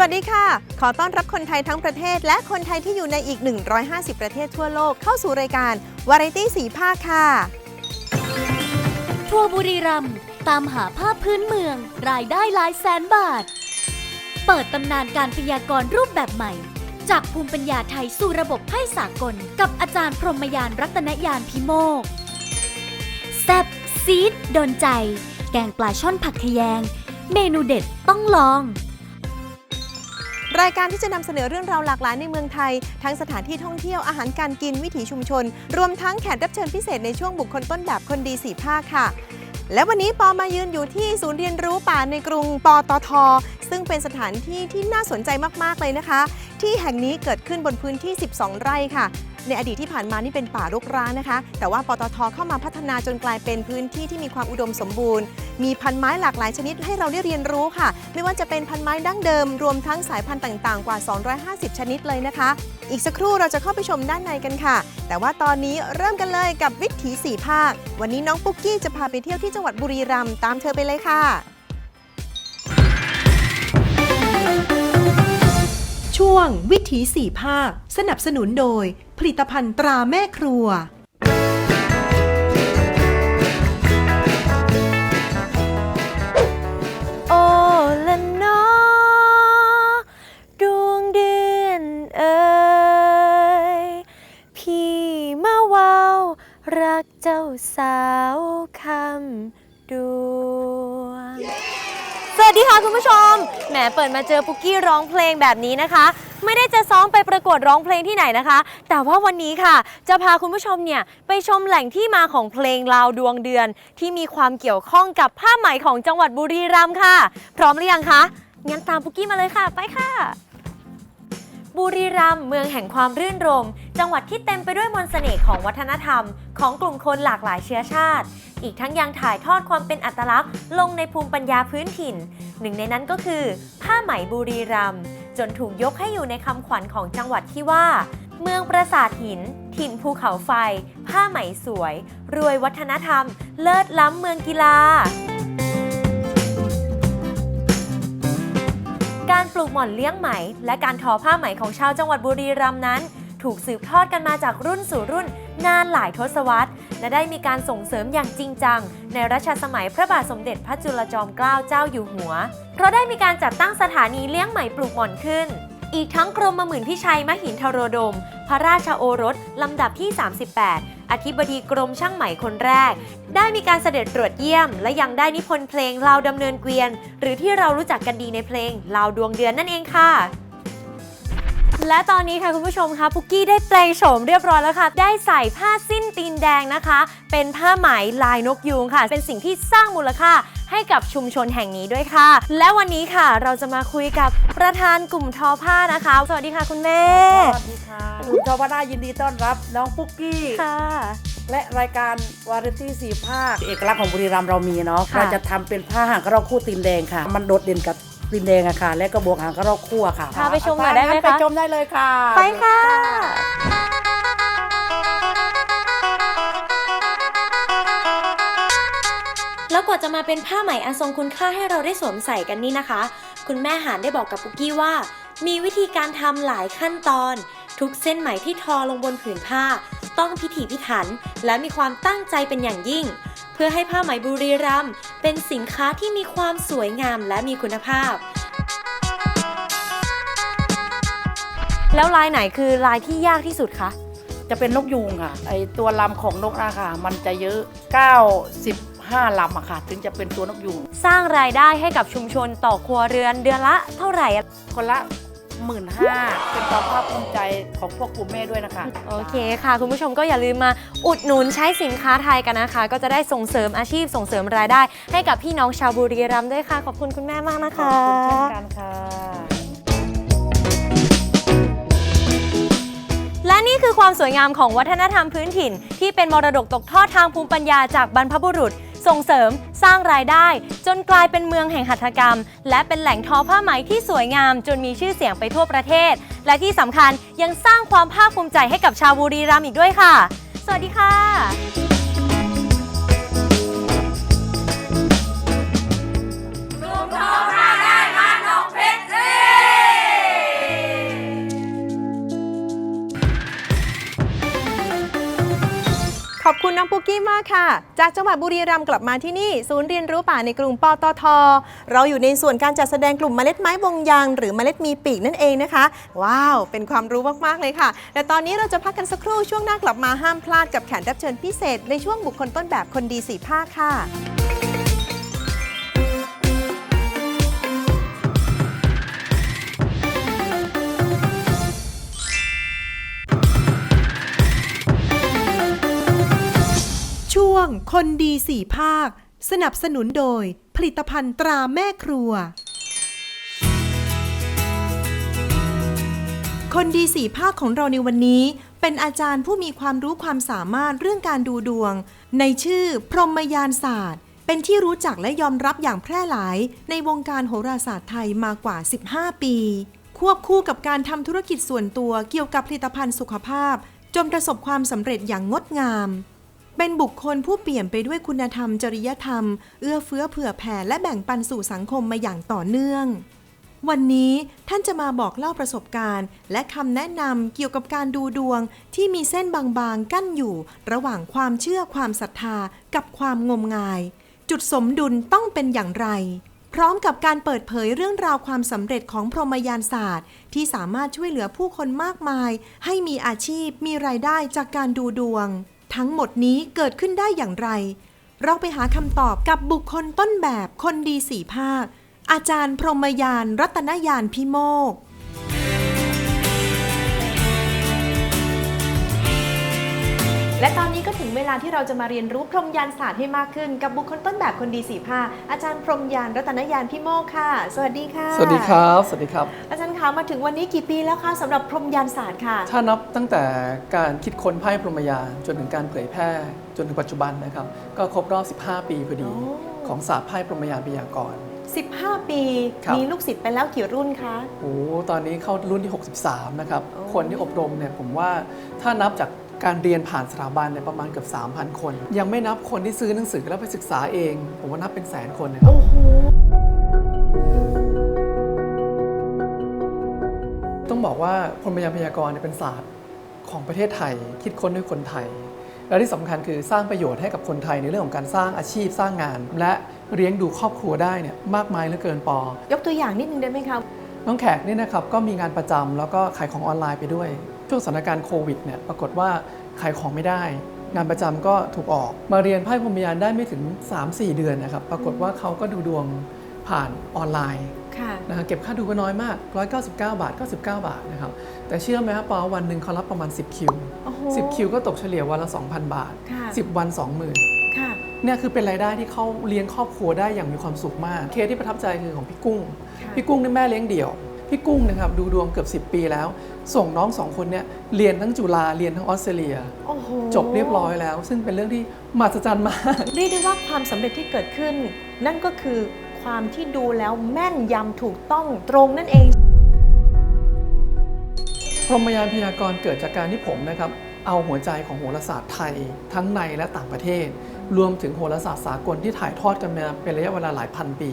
วัสดีค่ะ ขอต้อนรับคนไทยทั้งประเทศ และคนไทยที่อยู่ในอีก 150 ประเทศทั่วโลกเข้าสู่รายการวาไรตี้สีภาคค่ะ ทัวร์บุรีรัมย์ตามหาภาพพื้นเมือง รายได้หลายแสนบาท เปิดตำนานการพยากรณ์รูปแบบใหม่ จากภูมิปัญญาไทยสู่ระบบไพ่สากล กับอาจารย์พรหมยานรัตนยานพิโมกแซบซีดโดนใจ แกงปลาช่อนผักขยง เมนูเด็ดต้องลอง รายการที่จะนำเสนอเรื่องราวหลากหลายในเมืองไทย ทั้งสถานที่ท่องเที่ยวอาหารการกินวิถีชุมชน รวมทั้งแขกรับเชิญพิเศษในช่วงบุคคลต้นแบบคนดีสีภาคค่ะ และวันนี้ปอมายืนอยู่ที่ศูนย์เรียนรู้ป่าในกรุงปตท ซึ่งเป็นสถานที่ที่น่าสนใจมากๆเลยนะคะ ที่แห่งนี้เกิดขึ้นบนพื้นที่ 12 ไร่ค่ะ ในอดีตที่ผ่านมานี่เป็นป่ารกร้างนะคะ แต่ว่าปตทเข้ามาพัฒนาจนกลายเป็นพื้นที่ที่มีความอุดมสมบูรณ์ มีพันไม้หลากหลายชนิดให้เราได้เรียนรู้ค่ะ ไม่ว่าจะเป็นพันไม้ดั้งเดิม รวมทั้งสายพันธุ์ต่างๆ กว่า 250 ชนิดเลยนะคะ อีกสักครู่เราจะเข้าไปชมด้านในกันค่ะ แต่ว่าตอนนี้เริ่มกันเลยกับวิถีสี่ภาค วันนี้น้องปุ๊กกี้จะพาไปเที่ยวที่จังหวัดบุรีรัมย์ตามเธอไปเลยค่ะ ช่วงวิถีสี่ภาค สนับสนุนโดย ผลิตภัณฑ์ตราแม่ครัว โอละนอดวงเดือนเอ่ยพี่มาเว้าวรักเจ้าสาวคำดวง สวัสดีค่ะคุณผู้ชม แหมเปิดมาเจอปุกกี้ร้องเพลงแบบนี้นะคะ ไม่ได้จะซ้อมไปประกวดร้องเพลงที่ไหนนะคะ แต่ว่าวันนี้ค่ะ จะพาคุณผู้ชมเนี่ยไปชมแหล่งที่มาของเพลงลาวดวงเดือน ที่มีความเกี่ยวข้องกับผ้าไหมของจังหวัดบุรีรัมย์ค่ะ พร้อมหรือยังคะงั้นตามปุกกี้มาเลยค่ะ ไปค่ะบุรีรัมย์เมืองแห่งความรื่นรม จังหวัดที่เต็มไปด้วยมนต์เสน่ห์ของวัฒนธรรม ของกลุ่มคนหลากหลายเชื้อชาติ อีกทั้งยังถ่ายทอดความเป็นอัตลักษณ์ ลงในภูมิปัญญาพื้นถิ่น หนึ่งในนั้นก็คือ ผ้าไหมบุรีรัมย์จนถูกยกให้อยู่ในคำขวัญของจังหวัดที่ว่า เมืองปราสาทหิน ถิ่นภูเขาไฟ ผ้าไหมสวย รวยวัฒนธรรม เลิศล้ำเมืองกีฬาการปลูกหม่อนเลี้ยงไหม และการทอผ้าไหมของชาวจังหวัดบุรีรัมย์นั้น ถูกสืบทอดกันมาจากรุ่นสู่รุ่นนานหลายทศวรรษ และได้มีการส่งเสริมอย่างจริงจัง ในรัชสมัยพระบาทสมเด็จพระจุลจอมเกล้าเจ้าอยู่หัว เพราะได้มีการจัดตั้งสถานีเลี้ยงไหมปลูกหม่อนขึ้น อีกทั้งกรมหมื่นพิชัยมหินทโรดม พระราชโอรส ลำดับที่ 38อธิบดีกรมช่างไหมคนแรก ได้มีการเสด็จตรวจเยี่ยม และยังได้นิพนธ์เพลงลาวดำเนินเกวียน หรือที่เรารู้จักกันดีในเพลงลาวดวงเดือนนั่นเองค่ะ และตอนนี้ค่ะคุณผู้ชมคะปุกกี้ได้แปลงโฉมเรียบร้อยแล้วค่ะ ได้ใส่ผ้าสิ้นตีนแดงนะคะ เป็นผ้าไหมลายนกยูงค่ะ เป็นสิ่งที่สร้างมูลค่าให้กับชุมชนแห่งนี้ด้วยค่ะ และวันนี้ค่ะเราจะมาคุยกับประธานกลุ่มทอผ้านะคะ สวัสดีค่ะคุณแม่สวัสดีค่ะคุณชาวบ้านยินดีต้อนรับ น้องปุ๊กกี้ค่ะ และรายการวาไรตี้สีภาคเอกลักษณ์ของบุรีรัมย์เรามีเนาะค่ะเราจะทำเป็นผ้าหางกระรอกคู่ตีนแดงค่ะ มันโดดเด่นกับ ตีนแดงอะค่ะ และก็บวกหางกระรอกคู่อะค่ะพาไปชมหน่อยได้ไหมงั้นไปคะชมได้เลยค่ะ ไปค่ะแล้วกว่าจะมาเป็นผ้าไหมอันทรงคุณค่าให้เราได้สวมใส่กันนี่นะคะ คุณแม่หานได้บอกกับปุกกี้ว่า มีวิธีการทำหลายขั้นตอน ทุกเส้นไหมที่ทอลงบนผืนผ้า ต้องพิถีพิถัน และมีความตั้งใจเป็นอย่างยิ่งเพื่อให้ผ้าไหมบุรีรัมย์เป็นสินค้าที่มีความสวยงามและมีคุณภาพ แล้วลายไหนคือลายที่ยากที่สุดคะ จะเป็นนกยูงค่ะ ไอตัวลำของนกอะค่ะมันจะเยอะ 95ลำอะค่ะ ถึงจะเป็นตัวนกยูง สร้างรายได้ให้กับชุมชนต่อครัวเรือนเดือนละเท่าไหร่อะคนละ หมื่นห้าเป็นความภาคภูมิใจของพวกกลุ่มแม่ด้วยนะคะ โอเคค่ะ คุณผู้ชมก็อย่าลืมมาอุดหนุนใช้สินค้าไทยกันนะคะ ก็จะได้ส่งเสริมอาชีพส่งเสริมรายได้ ให้กับพี่น้องชาวบุรีรัมย์ด้วยค่ะ ขอบคุณคุณแม่มากนะขอบคะคุณเช่นกันค่ะ และนี่คือความสวยงามของวัฒนธรรมพื้นถิ่น ที่เป็นมรดกตกทอดทางภูมิปัญญาจากบรรพบุรุษ ส่งเสริมสร้างรายได้ จนกลายเป็นเมืองแห่งหัตถกรรม และเป็นแหล่งทอผ้าไหมที่สวยงาม จนมีชื่อเสียงไปทั่วประเทศ และที่สำคัญยังสร้างความภาคภูมิใจให้กับชาวบุรีรัมย์อีกด้วยค่ะ สวัสดีค่ะ น้องปุกกี้มากค่ะ จากจังหวัดบุรีรัมย์กลับมาที่นี่ ศูนย์เรียนรู้ป่าในกรุงปตท เราอยู่ในส่วนการจัดแสดงกลุ่มเมล็ดไม้วงยาง หรือเมล็ดมีปีกนั่นเองนะคะ ว้าว เป็นความรู้มาก ๆ เลยค่ะ แต่ตอนนี้เราจะพักกันสักครู่ช่วงหน้ากลับมาห้ามพลาดกับแขกรับเชิญพิเศษ ในช่วงบุคคลต้นแบบคนดีสีภาคค่ะ วงคนดีสี่ภาค สนับสนุนโดย ผลิตภัณฑ์ตราแม่ครัว คนดีสี่ภาคของเราในวันนี้ เป็นอาจารย์ผู้มีความรู้ความสามารถเรื่องการดูดวง ในชื่อ พรหมยานศาสตร์ เป็นที่รู้จักและยอมรับอย่างแพร่หลาย ในวงการโหราศาสตร์ไทยมากว่า 15 ปี ควบคู่กับการทำธุรกิจส่วนตัวเกี่ยวกับผลิตภัณฑ์สุขภาพจนประสบความสำเร็จอย่างงดงาม เป็นบุคคลผู้เปลี่ยมไปด้วยคุณธรรม จริยธรรม เอื้อเฟื้อเผื่อแผ่และแบ่งปันสู่สังคมมาอย่างต่อเนื่อง วันนี้ท่านจะมาบอกเล่าประสบการณ์ และคำแนะนำเกี่ยวกับการดูดวงที่มีเส้นบางๆกั้นอยู่ ระหว่างความเชื่อความศรัทธากับความงมงาย จุดสมดุลต้องเป็นอย่างไร พร้อมกับการเปิดเผยเรื่องราวความสำเร็จของพรหมยานศาสตร์ ที่สามารถช่วยเหลือผู้คนมากมาย ให้มีอาชีพมีรายได้จากการดูดวง ทั้งหมดนี้เกิดขึ้นได้อย่างไร เราไปหาคำตอบกับบุคคลต้นแบบคนดีสี่ภาค อาจารย์พรหมยานรัตนยานพิโมก และตอนนี้ก็ถึงเวลาที่เราจะมาเรียนรู้พรหมยานศาสตร์ให้มากขึ้น กับบุคคลต้นแบบคนดีสี่ภาคอาจารย์พรหมยานรัตนยานพิโมกค่ะ สวัสดีค่ะ สวัสดีครับ สวัสดีครับ อาจารย์คะมาถึงวันนี้กี่ปีแล้วคะสำหรับพรหมยานศาสตร์ค่ะ ถ้านับตั้งแต่การคิดค้นไพ่พรหมยานจนถึงการเผยแพร่ จนถึงปัจจุบันนะครับ ก็ครบรอบ 15 ปีพอดีโอ้ ของศาสตร์ไพ่พรหมยานพยากรณ์ 15 ปี ครับ มีลูกศิษย์ไปแล้วกี่รุ่นคะ โอ้ตอนนี้เข้ารุ่นที่ 63 นะครับ โอ้ คนที่อบรมเนี่ยผมว่าถ้านับจาก การเรียนผ่านสถาบันเนี่ยประมาณเกือบ3,000 คน ยังไม่นับคนที่ซื้อหนังสือแล้วไปศึกษาเอง ผมว่านับเป็นแสนคนนะครับโอ้โหต้องบอกว่าพรหมยานพยากรณ์เนี่ยเป็นศาสตร์ของประเทศไทย คิดค้นด้วยคนไทย และที่สำคัญคือสร้างประโยชน์ให้กับคนไทยในเรื่องของการสร้างอาชีพสร้างงาน และเลี้ยงดูครอบครัวได้เนี่ยมากมายเหลือเกินปอ ยกตัวอย่างนิดนึงได้ไหมคะน้องแขกนี่นะครับก็มีงานประจำแล้วก็ขายของออนไลน์ไปด้วย ช่วงสถานการณ์โควิดเนี่ยปรากฏว่าขายของไม่ได้ งานประจำก็ถูกออก มาเรียนไพ่พรหมยานได้ไม่ถึง 3-4 เดือนนะครับ ปรากฏว่าเขาก็ดูดวงผ่านออนไลน์ค่ะนะฮะเก็บค่าดูก็น้อยมาก 199 บาท 99 บาทนะครับ แต่เชื่อไหมครับปอวันหนึ่งเขารับประมาณ 10 คิวโอ้โห10 คิวก็ตกเฉลี่ยวันละ 2,000 บาทค่ะ10 วัน 20,000ค่ะเนี่ยคือเป็นรายได้ที่เขาเลี้ยงครอบครัวได้อย่างมีความสุขมาก เคสที่ประทับใจคือของพี่กุ้งค่ะพี่กุ้งนี่แม่เลี้ยงเดี่ยว พี่กุ้งนะครับดูดวงเกือบ 10 ปีแล้ว ส่งน้องสองคนเนี่ยเรียนทั้งจุฬาเรียนทั้งออสเตรเลีย โอ้โหจบเรียบร้อยแล้ว ซึ่งเป็นเรื่องที่มหัศจรรย์มาก เรียกได้ว่าความสำเร็จที่เกิดขึ้น นั่นก็คือความที่ดูแล้วแม่นยำถูกต้องตรงนั่นเอง พรหมยานพยากรณ์เกิดจากการที่ผมนะครับเอาหัวใจของโหราศาสตร์ไทย ทั้งในและต่างประเทศ รวมถึงโหราศาสตร์สากลที่ถ่ายทอดกันมาเป็นระยะเวลาหลายพันปี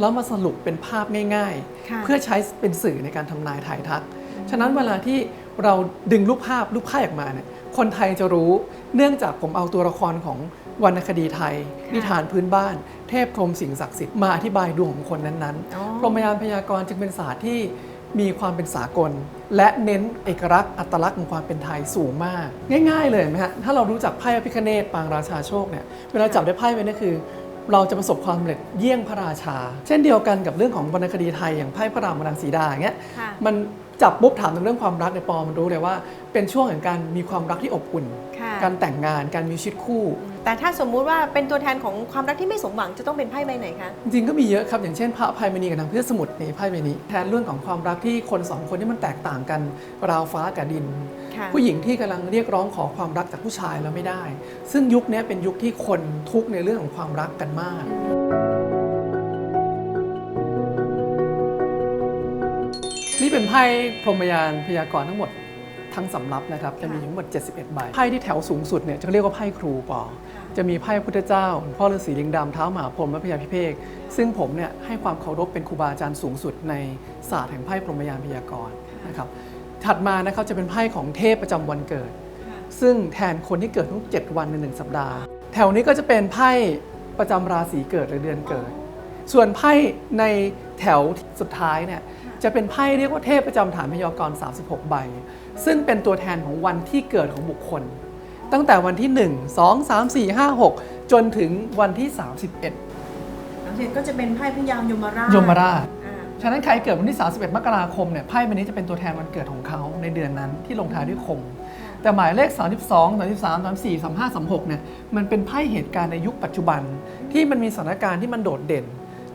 แล้วมาสรุปเป็นภาพง่ายค่ะๆเพื่อใช้เป็นสื่อในการทำนายถ่ายทัก ฉะนั้นเวลาที่เราดึงรูปภาพรูปภาพออกมาเนี่ยคนไทยจะรู้เนื่องจากผมเอาตัวละครของวรรณคดีไทย นิทานพื้นบ้าน เทพพรหมสิ่งศักดิ์สิทธิ์มาอธิบายดวงของคนนั้นๆอ๋อพรหมยานพยากรณ์จึงเป็นศาสตร์ที่มีความเป็นสากล และเน้นเอกลักษณ์อัตลักษณ์ของความเป็นไทยสูงมาก ง่าย ๆ เลยเห็นไหมฮะถ้าเรารู้จักไพ่พระพิคเนตปางราชาโชคเนี่ยเวลาจับได้ไพ่ไปนี่คือ เราจะประสบความสำเร็จเยี่ยงพระราชา เช่นเดียวกันกับเรื่องของวรรณคดีไทยอย่างไพ่พระรามรังสีดาอย่างเงี้ยค่ะ มันจับปุ๊บถามถึงเรื่องความรักในยปอมันรู้เลยว่า เป็นช่วงแห่งการมีความรักที่อบอุ่น ค่ะการแต่งงานการมีชีวิตคู่ แต่ถ้าสมมุติว่าเป็นตัวแทนของความรักที่ไม่สมหวังจะต้องเป็นไพ่ใบไหนคะ จริงๆก็มีเยอะครับ อย่างเช่นพระอภัยมณีกับนางเพื่อสมุทรในไพ่ใบนี้แทนเรื่องของความรักที่คนสองคนที่มันแตกต่างกันราวฟ้ากับดินค่ะ ผู้หญิงที่กำลังเรียกร้องขอความรักจากผู้ชายแล้วไม่ได้ ซึ่งยุคนี้เป็นยุคที่คนทุกข์ในเรื่องของความรักกันมากนี่เป็นไพ่พรหมยานพยากรณ์ทั้งหมดทั้งสำรับนะครับจะมีทั้งหมด 71 ใบไพ่ที่แถวสูงสุดเนี่ยจะเรียกว่าไพ่ครูปอ จะมีไพ่พุทธเจ้าหลวงพ่อฤาษีลิงดำเท้ามหาพรหมและพญาพิเภกซึ่งผมเนี่ยให้ความเคารพเป็นครูบาอาจารย์สูงสุดในศาสตร์แห่งไพ่พรหมยานพยากรณ์นะครับ ถัดมานะครับจะเป็นไพ่ของเทพประจำวันเกิด ซึ่งแทนคนที่เกิดทุก 7 วันในหนึ่งสัปดาห์ แถวนี้ก็จะเป็นไพ่ประจำราศีเกิดหรือเดือนเกิด ส่วนไพ่ในแถวสุดท้ายเนี่ยจะเป็นไพ่เรียกว่าเทพประจำฐานพยากรณ์ 36 ใบ ซึ่งเป็นตัวแทนของวันที่เกิดของบุคคล ตั้งแต่วันที่ 1 2 3 4 5 6 จนถึงวันที่ 31สังเกตก็จะเป็นไพ่พยามยมราชยมราชอ่า ฉะนั้นใครเกิดวันที่ 31 มกราคมเนี่ยไพ่ใบนี้จะเป็นตัวแทนวันเกิดของเขาในเดือนนั้นที่ลงท้ายด้วยคม แต่หมายเลข 32 33 34 35 36เนี่ยมันเป็นไพ่เหตุการณ์ในยุคปัจจุบัน ที่มันมีสถานการณ์ที่มันโดดเด่น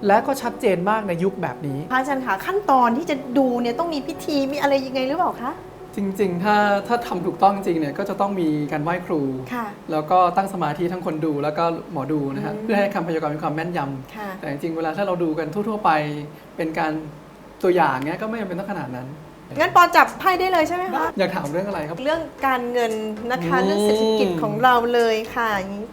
และก็ชัดเจนมากในยุคแบบนี้ พระอาจารย์คะขั้นตอนที่จะดูเนี่ยต้องมีพิธีมีอะไรยังไงหรือเปล่าคะ จริงๆ ถ้าถ้าทำถูกต้องจริงเนี่ยก็จะต้องมีการไหว้ครู ค่ะ แล้วก็ตั้งสมาธิทั้งคนดูแล้วก็หมอดูนะฮะอืมเพื่อให้คำพยากรณ์มีความแม่นยค่ะำแต่จริงๆ เวลาถ้าเราดูกันทั่ว ๆ ไป เป็นการตัวอย่างเนี้ยก็ไม่จำเป็นต้องขนาดนั้น งั้นปอจับไพ่ได้เลยใช่ไหมคะ อยากถามเรื่องอะไรครับ เรื่องการเงินนะคะ อืม เรื่องเศรษฐกิจของเราเลยค่ะอย่างนี้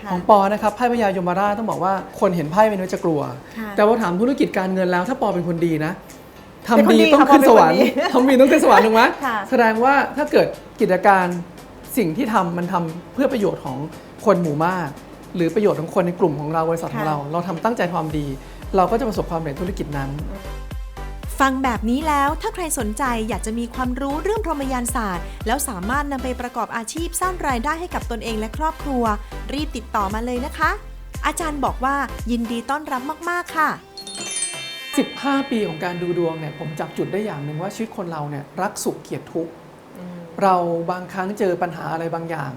ค่ะ ของปอนะครับไพ่พญายมราชต้องบอกว่าคนเห็นไพ่เป็นจะกลัว ค่ะ แต่ว่าถามธุรกิจการเงินแล้วถ้าปอเป็นคนดีนะเป็นคน ทำดีดีต้องค่ะขึ้นสวรรค์ปอเป็นคนดีทำดีต้องขึ้นสวรรค์ถูกไหมค่ะแสดงว่าถ้าเกิดกิจการสิ่งที่ทำมันทำเพื่อประโยชน์ของคนหมู่มาก หรือประโยชน์ของคนในกลุ่มของเราบริษัทของเรา เราทำตั้งใจความดี เราก็จะประสบความสำเร็จธุรกิจนั้น ฟังแบบนี้แล้วถ้าใครสนใจอยากจะมีความรู้เรื่องพรหมยานศาสตร์ แล้วสามารถนำไปประกอบอาชีพสร้างรายได้ให้กับตนเองและครอบครัว รีบติดต่อมาเลยนะคะ อาจารย์บอกว่ายินดีต้อนรับมาก ๆ ค่ะ 15 ปีของการดูดวงเนี่ยผมจับจุดได้อย่างหนึ่งว่าชีวิตคนเราเนี่ยรักสุขเกลียดทุกข์เราบางครั้งเจอปัญหาอะไรบางอย่าง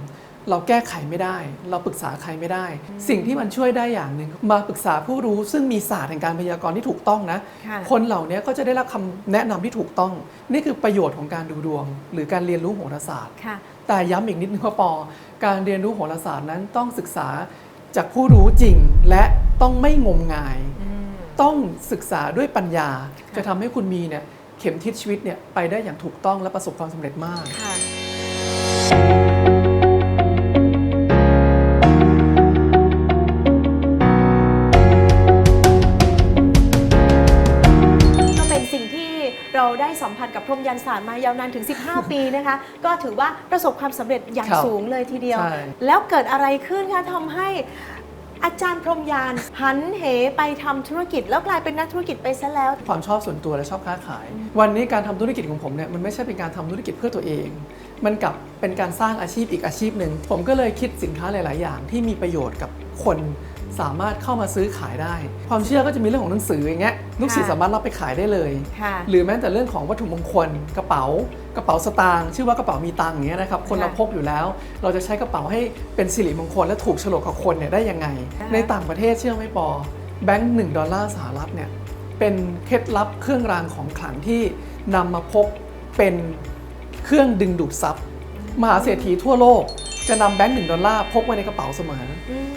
เราแก้ไขไม่ได้ เราปรึกษาใครไม่ได้ สิ่งที่มันช่วยได้อย่างหนึ่งมาปรึกษาผู้รู้ซึ่งมีศาสตร์แห่งการพยากรณ์ที่ถูกต้องนะค่ะคนเหล่านี้ก็จะได้รับคำแนะนำที่ถูกต้อง นี่คือประโยชน์ของการดูดวง หรือการเรียนรู้โหราศาสตร์ค่ะแต่ย้ำอีกนิดนึงว่าปอการเรียนรู้โหราศาสตร์นั้นต้องศึกษาจากผู้รู้จริงและต้องไม่งมงาย ต้องศึกษาด้วยปัญญา จะทำให้คุณมีเนี่ยเข็มทิศชีวิตเนี่ยไปได้อย่างถูกต้องและประสบความสำเร็จมาก ค่ะ ก็เป็นสิ่งที่เราได้สัมผัสกับพรหมยันศาสตร์มายาวนานถึง 15 ปีนะคะ ก็ถือว่าประสบความสำเร็จอย่างครับสูงเลยทีเดียว ใช่ แล้วเกิดอะไรขึ้นคะทำให้ อาจารย์พรหมยานหันเหไปทำธุรกิจแล้วกลายเป็นนักธุรกิจไปซะแล้ว ความชอบส่วนตัวและชอบค้าขาย วันนี้การทำธุรกิจของผมเนี่ยมันไม่ใช่เป็นการทำธุรกิจเพื่อตัวเอง มันกลับเป็นการสร้างอาชีพอีกอาชีพหนึ่งผมก็เลยคิดสินค้าหลาย ๆ อย่างที่มีประโยชน์กับคน สามารถเข้ามาซื้อขายได้ ความเชื่อก็จะมีเรื่องของหนังสืออย่างเงี้ยลูกศิษย์ค่ะสามารถรับไปขายได้เลยค่ะหรือแม้แต่เรื่องของวัตถุมงคลกระเป๋ากระเป๋าสตางค์ชื่อว่ากระเป๋ามีตังค์อย่างเงี้ยนะครับคนเราค่ะพกอยู่แล้ว เราจะใช้กระเป๋าให้เป็นสิริมงคลและถูกโฉลกกับคนเนี่ยได้ยังไงนะคะในต่างประเทศเชื่อไหม่ปอแบงค์หนึ่งดอลลาร์สหรัฐเนี่ยเป็นเคล็ดลับเครื่องรางของขลังที่นำมาพกเป็นเครื่องดึงดูดทรัพย์ มหาเศรษฐีทั่วโลก จะนำแบงค์หนึ่งดอลลาร์พกไว้ในกระเป๋าเสมอ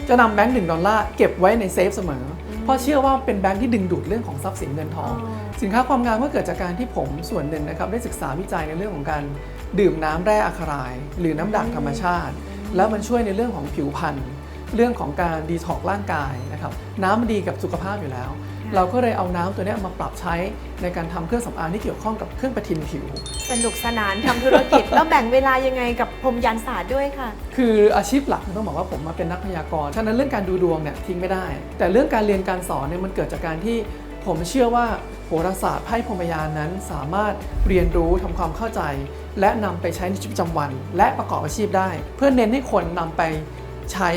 จะนำแบงค์หนึ่งดอลลาร์เก็บไว้ในเซฟเสมอ เพราะเชื่อว่าเป็นแบงค์ที่ดึงดูดเรื่องของทรัพย์สินเงินทองอ๋อสินค้าความงามก็เกิดจากการที่ผมส่วนหนึ่งนะครับได้ศึกษาวิจัยในเรื่องของการดื่มน้ำแร่อะคาราย หรือน้ำด่างธรรมชาติ แล้วมันช่วยในเรื่องของผิวพรรณเรื่องของการดีท็อกร่างกายนะครับน้ำมันดีกับสุขภาพอยู่แล้ว เราก็เลยเอาน้ำตัวเนี้ยมาปรับใช้ในการทำเครื่องสำอางที่เกี่ยวข้องกับเครื่องประทินผิว สนุกสนานทำธุรกิจ แล้วแบ่งเวลายังไงกับพรหมยันศาสตร์ด้วยค่ะ คืออาชีพหลักต้องบอกว่าผมมาเป็นนักพยากรณ์ฉะนั้นเรื่องการดูดวงเนี่ยทิ้งไม่ได้ แต่เรื่องการเรียนการสอนเนี่ยมันเกิดจากการที่ผผมเชื่อว่าโหราศาสตร์ไพ่พรหมยานนั้นสามารถเรียนรู้ทำความเข้าใจ และนำไปใช้ในชีวิตประจำวัน และประกอบอาชีพได้ เพื่อเน้นให้คนนำไปใช้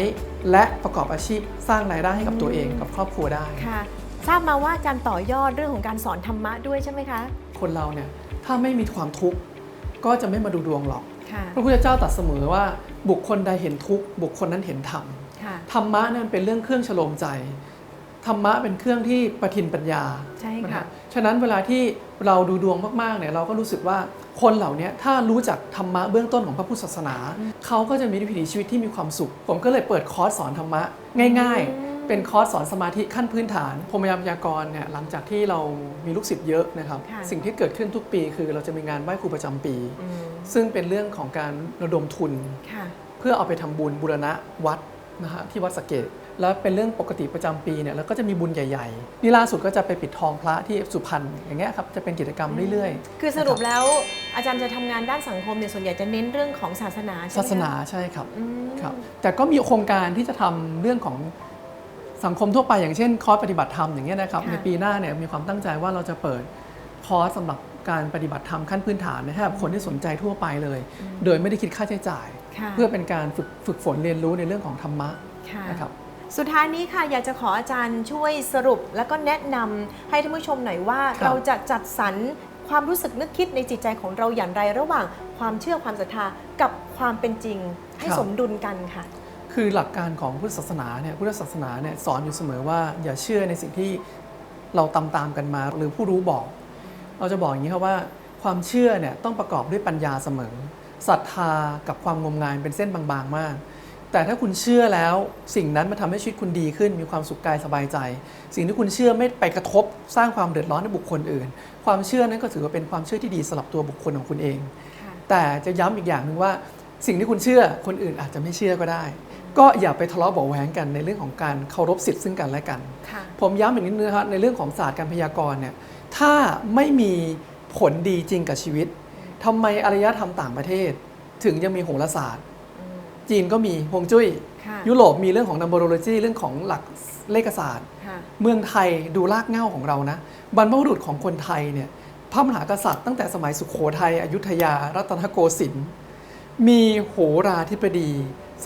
และประกอบอาชีพสร้างรายได้ให้กับตัวเองกับครอบครัวได้ค่ะ ทราบมาว่าอาจารย์ต่อยอดเรื่องของการสอนธรรมะด้วยใช่ไหมคะ คนเราเนี่ยถ้าไม่มีความทุกข์ก็จะไม่มาดูดวงหรอก ค่ะ พระพุทธเจ้าตรัสเสมอว่าบุคคลใดเห็นทุกข์บุคคลนั้นเห็นธรรม ค่ะ ธรรมะเนี่ยมันเป็นเรื่องเครื่องฉลมใจ ธรรมะเป็นเครื่องที่ประทินปัญญาใช่นะค่ะฮะฉะนั้นเวลาที่เราดูดวงมากๆเนี่ยเราก็รู้สึกว่าคนเหล่านี้ถ้ารู้จักธรรมะเบื้องต้นของพระพุทธศาสนา เขาก็จะมีวิถีชีวิตที่มีความสุข ผมก็เลยเปิดคอร์สสอนธรรมะง่าย อืมๆ เป็นคอร์สสอนสมาธิขั้นพื้นฐานพรหมยามยากรเนี่ยหลังจากที่เรามีลูกศิษย์เยอะนะครับค่ะสิ่งที่เกิดขึ้นทุกปีคือเราจะมีงานไหว้ครูประจำปีอืมซึ่งเป็นเรื่องของการระดมทุนค่ะเพื่อเอาไปทำบุญบูรณะวัดนะฮะที่วัดสะเกตแล้วเป็นเรื่องปกติประจำปีเนี่ยแล้วก็จะมีบุญใหญ่ๆนี่ล่าสุดก็จะไปปิดทองพระที่สุพรรณอย่างเงี้ยครับจะเป็นกิจกรรมเรื่อยคือสรุปแล้วอาจารย์จะทำงานด้านสังคมเนี่ยส่วนใหญ่จะเน้นเรื่องของศาสนาๆใช่ไหมศาคะสนาใช่ครับอืมครับ แต่ก็มีโครงการที่จะทำเรื่องของ สังคมทั่วไปอย่างเช่นคอร์สปฏิบัติธรรมอย่างเงี้ยนะครับในปีหน้าเนี่ยมีความตั้งใจว่าเราจะเปิดคอร์สสำหรับการปฏิบัติธรรมขั้นพื้นฐานนะให้กับ คนที่สนใจทั่วไปเลย โดยไม่ได้คิดค่าใช้จ่าย ค่ะเพื่อเป็นการฝึกฝึกฝนเรียนรู้ในเรื่องของธรรมะค่ะ นะครับ สุดท้ายนี้ค่ะอยากจะขออาจารย์ช่วยสรุป แล้วก็แนะนำให้ท่านผู้ชมหน่อยว่า ครับ เราจะจัดสรรความรู้สึกนึกคิดในจิตใจของเราอย่างไรระหว่างความเชื่อความศรัทธากับความเป็นจริง ให้สมดุลกันค่ะ คือหลักการของพุทธศาสนาเนี่ยพุทธศาสนาเนี่ยสอนอยู่เสมอว่า อย่าเชื่อในสิ่งที่เราตามตามๆกันมา หรือผู้รู้บอก เราจะบอกอย่างนี้ครับว่า ความเชื่อเนี่ยต้องประกอบด้วยปัญญาเสมอศรัทธากับความงมงายเป็นเส้นบางๆมาก แต่ถ้าคุณเชื่อแล้วสิ่งนั้นมันทำให้ชีวิตคุณดีขึ้น มีความสุขกายสบายใจ สิ่งที่คุณเชื่อไม่ไปกระทบ สร้างความเดือดร้อนให้บุคคลอื่น ความเชื่อนั้นก็ถือว่าเป็นความเชื่อที่ดีสำหรับตัวบุคคลของคุณเองค่ะแต่จะย้ำอีกอย่างหนึ่งว่า สิ่งที่คุณเชื่อคนอื่นอาจจะไม่เชื่อก็ได้ ก็อย่าไปทะเลาะเบาะแว้งกันในเรื่องของการเคารพสิทธิ์ซึ่งกันและกันค่ะผมย้ำอีกนิดนึงนะครับในเรื่องของศาสตร์การพยากรณ์เนี่ยถ้าไม่มีผลดีจริงกับชีวิตทำไมอารยธรรมต่างประเทศ ถึงยังมีโหราศาสตร์อืมจีนก็มีฮวงจุ้ยค่ะยุโรปมีเรื่องของ numerology เรื่องของหลักเลขศาสตร์ค่ะเมืองไทยดูรากเหง้าของเรานะ บรรพบุรุษของคนไทยเนี่ยพระมหากษัตริย์ตั้งแต่สมัยสุขโขทัยอยุธยา รัตนโกสินทร์มีโหราธิบดี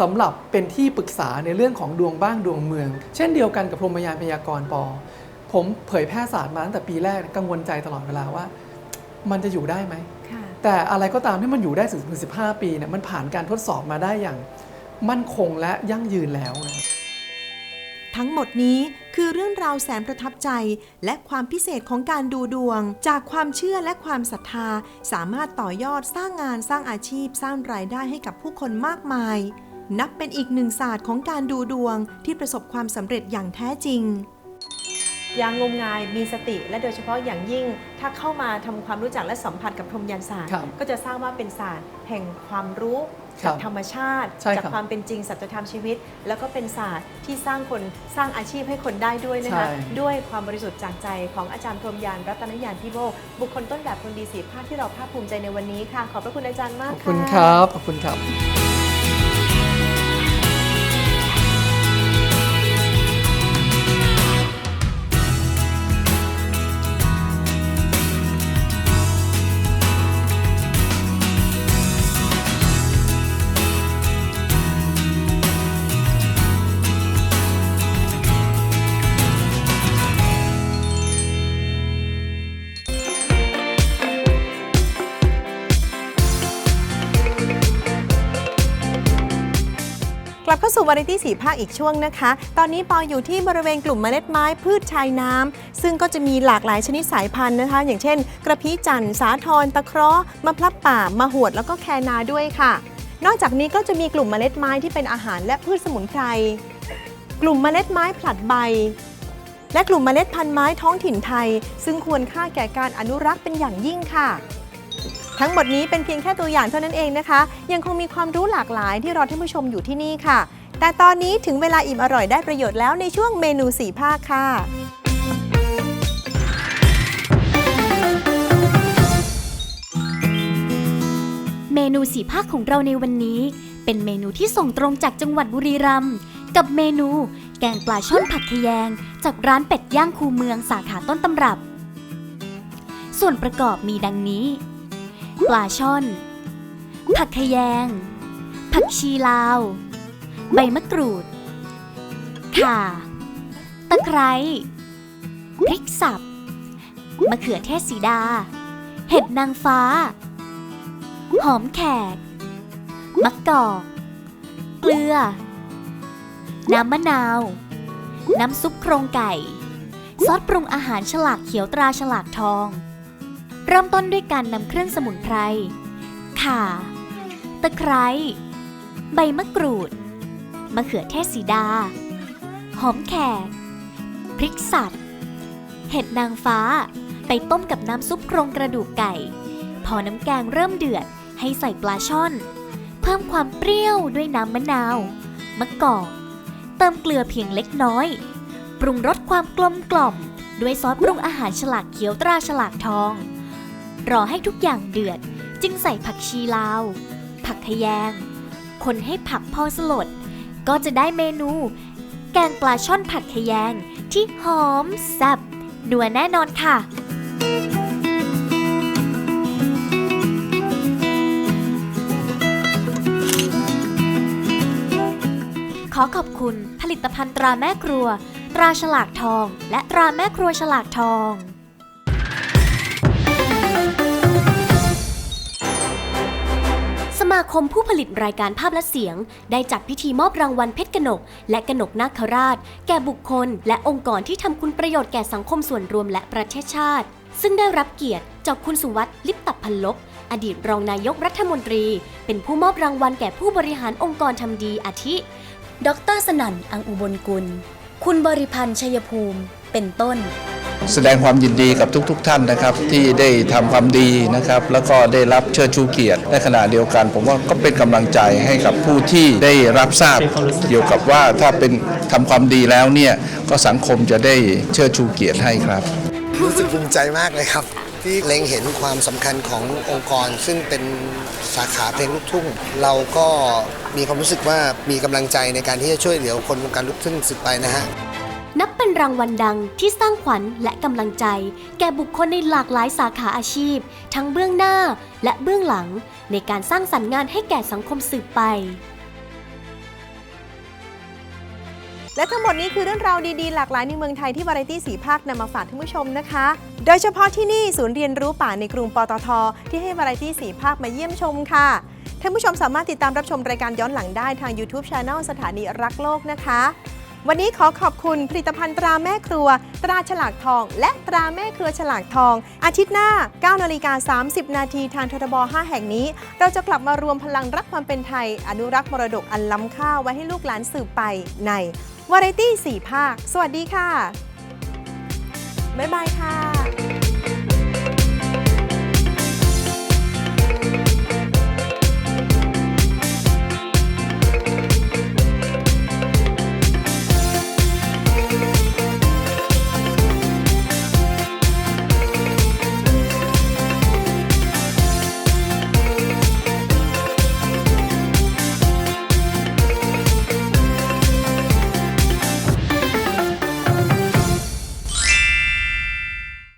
สำหรับเป็นที่ปรึกษาในเรื่องของดวงบ้างดวงเมือง เช่นเดียวกันกับพรหมยานพยากรณ์ปอ ผมเผยแพร่ศาสตร์มาตั้งแต่ปีแรกกังวลใจตลอดเวลาว่า มันจะอยู่ได้ไหมค่ะแต่อะไรก็ตามที่มันอยู่ได้ถึง15 ปีเนี่ยมันผ่านการทดสอบมาได้อย่าง มั่นคงและยั่งยืนแล้วนะครับทั้งหมดนี้คือเรื่องราวแสนประทับใจ และความพิเศษของการดูดวง จากความเชื่อและความศรัทธา สามารถต่อยอดสร้างงานสร้างอาชีพ สร้างรายได้ให้กับผู้คนมากมาย นับเป็นอีกหนึ่งศาสตร์ของการดูดวงที่ประสบความสำเร็จอย่างแท้จริง อย่างงมงายมีสติและโดยเฉพาะอย่างยิ่งถ้าเข้ามาทำความรู้จักและสัมผัสกับพรหมยานศาสตร์ ครับก็จะทราบว่าเป็นศาสตร์แห่งความรู้ครัจาบกธรรมชาติ ใช่จากครับความเป็นจริงสัจธรรมชีวิต แล้วก็เป็นศาสตร์ที่สร้างคนสร้างอาชีพให้คนได้ด้วยนะคะใช่ ด้วยความบริสุทธิ์จากใจของอาจารย์พรหมยานรัตนยานพิโมกบุคคลต้นแบบคนดีสีภาคที่เราภาคภูมิใจในวันนี้ค่ะ ขอบพระคุณอาจารย์มากขอบค่ะคุณครับ ขอบคุณครับ วาไรตี้สีภาคอีกช่วงนะคะ ตอนนี้ปออยู่ที่บริเวณกลุ่มเมล็ดไม้พืชชายน้ำซึ่งก็จะมีหลากหลายชนิดสายพันธุ์นะคะ อย่างเช่น กระพี้จันทร์สาทรตะเคราะห์มะพร้าวป่ามะหวดแล้วก็แคนาด้วยค่ะ นอกจากนี้ก็จะมีกลุ่มเมล็ดไม้ที่เป็นอาหารและพืชสมุนไพรกลุ่มเมล็ดไม้ผลัดใบ และกลุ่มเมล็ดพันธุ์ไม้ท้องถิ่นไทย ซึ่งควรค่าแก่การอนุรักษ์เป็นอย่างยิ่งค่ะทั้งหมดนี้เป็นเพียงแค่ตัวอย่างเท่านั้นเองนะคะ ยังคงมีความรู้หลากหลายที่รอท่านผู้ชมอยู่ที่นี่ค่ะ แต่ตอนนี้ถึงเวลาอิ่มอร่อยได้ประโยชน์แล้วในช่วงเมนูสีภาคค่ะ เมนูสีภาคของเราในวันนี้ เป็นเมนูที่ส่งตรงจากจังหวัดบุรีรัมย์กับเมนู แกงปลาช่อนผัดขยง จากร้านเป็ดย่างคูเมืองสาขาต้นตำรับ ส่วนประกอบมีดังนี้ ปลาช่อน ผักขยง ผักชีลาว ใบมะกรูด ข่า ตะไคร้พริกสับ มะเขือเทศสีดา เห็ดนางฟ้า หอมแขก มะกอก เกลือ น้ำมะนาว น้ำซุปโครงไก่ ซอสปรุงอาหารฉลากเขียวตราฉลากทอง เริ่มต้นด้วยการนำเครื่องสมุนไพร ข่า ตะไคร้ ใบมะกรูด มะเขือเทศสีดา หอมแขก พริกสับเห็ดนางฟ้า ไปต้มกับน้ำซุปโครงกระดูกไก่ พอน้ำแกงเริ่มเดือดให้ใส่ปลาช่อน เพิ่มความเปรี้ยวด้วยน้ำมะนาว มะกอก เติมเกลือเพียงเล็กน้อย ปรุงรสความกลมกล่อม ด้วยซอสปรุงอาหารฉลากเขียวตราฉลากทอง รอให้ทุกอย่างเดือดจึงใส่ผักชีลาว ผักขยง คนให้ผักพอสลด ก็จะได้เมนู แกงปลาช่อนผัดขยงที่หอมแซ่บนัวแน่นอนค่ะขอขอบคุณผลิตภัณฑ์ตราแม่ครัว ตราฉลากทอง และตราแม่ครัวฉลากทอง มาคมผู้ผลิตรายการภาพและเสียง ได้จัดพิธีมอบรางวัลเพชรกนก และกนกนาคราช แก่บุคคล และองค์กรที่ทำคุณประโยชน์แก่สังคมส่วนรวมและประเทศชาติ ซึ่งได้รับเกียรติจากคุณสุวัสดิ์ลิปตับพันลบอดีตรองนายกรัฐมนตรี เป็นผู้มอบรางวัลแก่ผู้บริหารองค์กรทำดีอาทิ ดรสนั่น อังอุบลกุล คุณบริพันธ์ชัยภูมิ เป็นต้น แสดงความยินดีกับทุกๆทท่านนะครับที่ได้ทำความดีนะครับ แล้วก็ได้รับเชิดชูเกียรติในขณะเดียวกัน ผมว่าก็เป็นกำลังใจให้กับผู้ที่ได้รับทราบเกี่ยวกับว่าถ้าเป็นทำความดีแล้วเนี่ยก็สังคมจะได้เชิดชูเกียรติให้ครับ รู้สึกภูมิใจมากเลยครับที่เล็งเห็นความสำคัญขององค์กร ซึ่งเป็นสาขาเพลงลูกทุ่ง เราก็มีความรู้สึกว่ามีกำลังใจในการที่จะช่วยเหลือคนวงการลูกทุ่งสืบไปนะฮะ นับเป็นรางวัลดังที่สร้างขวัญและกำลังใจ แก่บุคคลในหลากหลายสาขาอาชีพ ทั้งเบื้องหน้าและเบื้องหลัง ในการสร้างสรรค์งานให้แก่สังคมสืบไป และทั้งหมดนี้คือเรื่องราวดีๆ หลากหลายในเมืองไทยที่วาไรตี้สีภาคนำมาฝากท่านผู้ชมนะคะ โดยเฉพาะที่นี่ศูนย์เรียนรู้ป่าในกรุงปตท ที่ให้วาไรตี้สีภาคมาเยี่ยมชมค่ะท่านผู้ชมสามารถติดตามรับชมรายการย้อนหลังได้ทาง YouTube Channel สถานีรักโลกนะคะ วันนี้ขอขอบคุณผลิตภัณฑ์ตราแม่ครัว ตราฉลากทอง และตราแม่ครัวฉลากทอง อาทิตย์หน้า 9นาฬิกา30 นาทีทางททบ 5 แห่งนี้ เราจะกลับมารวมพลังรักความเป็นไทย อนุรักษ์มรดกอันล้ำค่าไว้ให้ลูกหลานสืบไปในวาไรตี้4ภาค สวัสดีค่ะ บ๊ายบายค่ะ